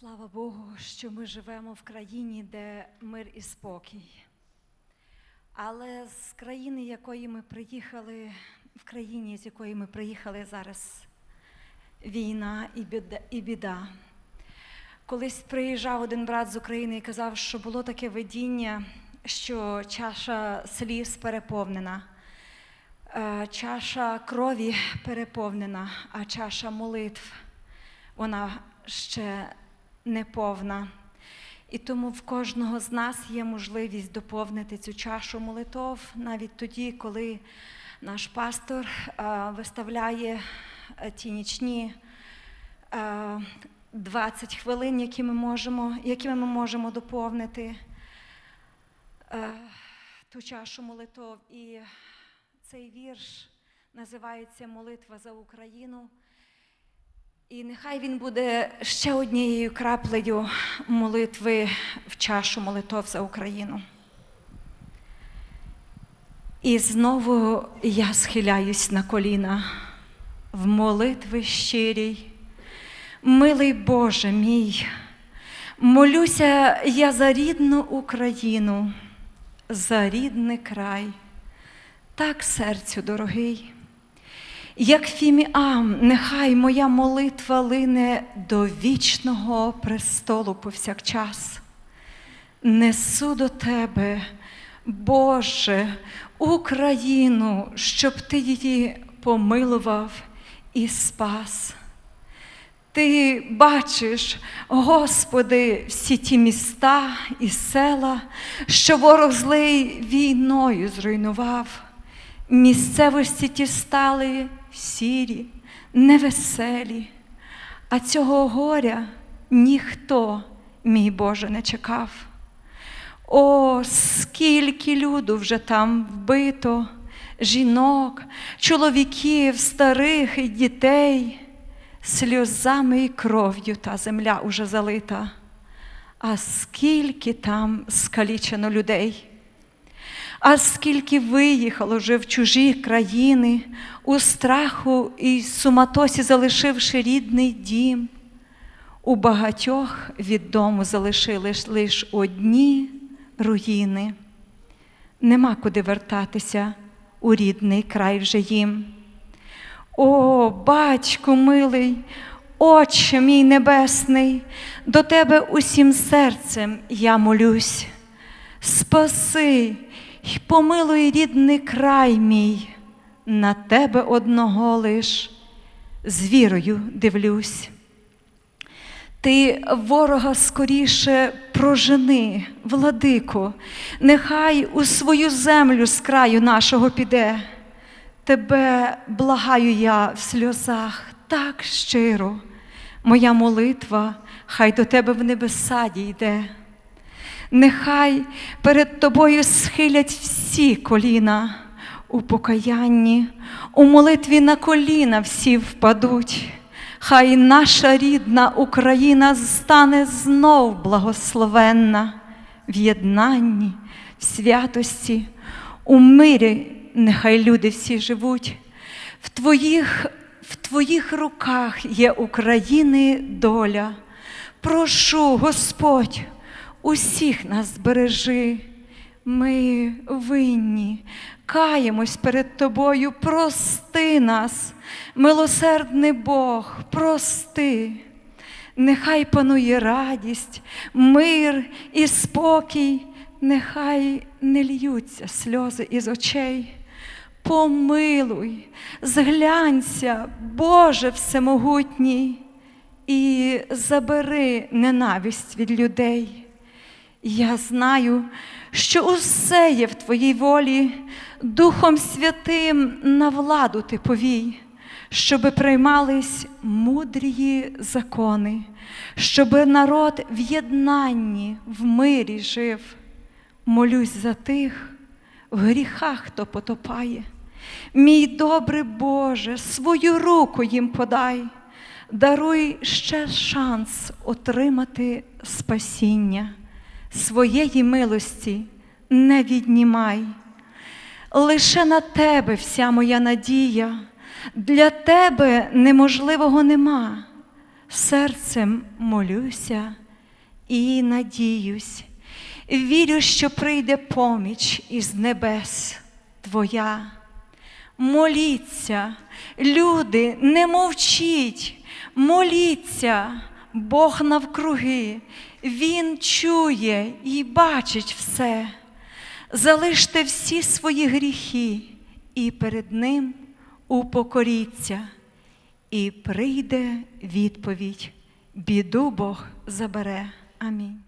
Слава Богу, що ми живемо в країні, де мир і спокій. Але з країни, якої ми приїхали, в країні, з якої ми приїхали зараз війна і біда. І біда. Колись приїжджав один брат з України і казав, що було таке видіння, що чаша сліз переповнена, е, чаша крові переповнена, а чаша молитв вона ще не повна. І тому в кожного з нас є можливість доповнити цю чашу молитов навіть тоді, коли наш пастор е, виставляє е, ті нічні е, 20 хвилин, які ми можемо, якими ми можемо доповнити е, ту чашу молитов. І цей вірш називається Молитва за Україну. І нехай він буде ще однією краплею молитви в чашу молитов за Україну. І знову я схиляюсь на коліна в молитви щирій. Милий Боже мій, молюся я за рідну Україну, за рідний край, так серцю дорогий. Як фіміам, нехай моя молитва лине до вічного престолу повсякчас. Несу до тебе, Боже, Україну, щоб ти її помилував і спас. Ти бачиш, Господи, всі ті міста і села, що ворог злий війною зруйнував. Місцевості ті стали сірі, невеселі, а цього горя ніхто, мій Боже, не чекав. О, скільки люду вже там вбито, жінок, чоловіків, старих і дітей, сльозами і кров'ю та земля уже залита, а скільки там скалічено людей. А скільки виїхало вже в чужі країни, у страху і суматосі залишивши рідний дім, у багатьох від дому залишились лише одні руїни. Нема куди вертатися у рідний край вже їм. О, батьку милий, Отче мій небесний, до тебе усім серцем я молюсь. Спаси й помилуй рідний край мій, на тебе одного лиш з вірою дивлюсь. Ти ворога скоріше прожени, владико, нехай у свою землю з краю нашого піде. Тебе благаю я в сльозах так щиро, моя молитва, хай до тебе в небеса дійде. Нехай перед тобою схилять всі коліна у покаянні, у молитві на коліна всі впадуть. Хай наша рідна Україна стане знов благословенна в єднанні, в святості, у мирі нехай люди всі живуть. В твоїх, в твоїх руках є України доля. Прошу, Господь, усіх нас збережи. Ми винні, каємось перед Тобою, прости нас, милосердний Бог, прости. Нехай панує радість, мир і спокій, нехай не льються сльози із очей. Помилуй, зглянься, Боже Всемогутній, і забери ненависть від людей. Я знаю, що усе є в Твоїй волі, Духом Святим на владу ти повій, щоби приймались мудрі закони, щоби народ в єднанні, в мирі жив. Молюсь за тих, в гріхах хто потопає. Мій добрий Боже, свою руку їм подай, даруй ще шанс отримати спасіння своєї милості не віднімай. Лише на тебе вся моя надія, для тебе неможливого нема. серцем молюся і надіюсь, вірю, що прийде поміч із небес Твоя. Моліться, люди, не мовчіть, моліться, Бог навкруги, Він чує і бачить все. Залиште всі свої гріхи і перед Ним упокоріться, і прийде відповідь. Біду Бог забере. Амінь.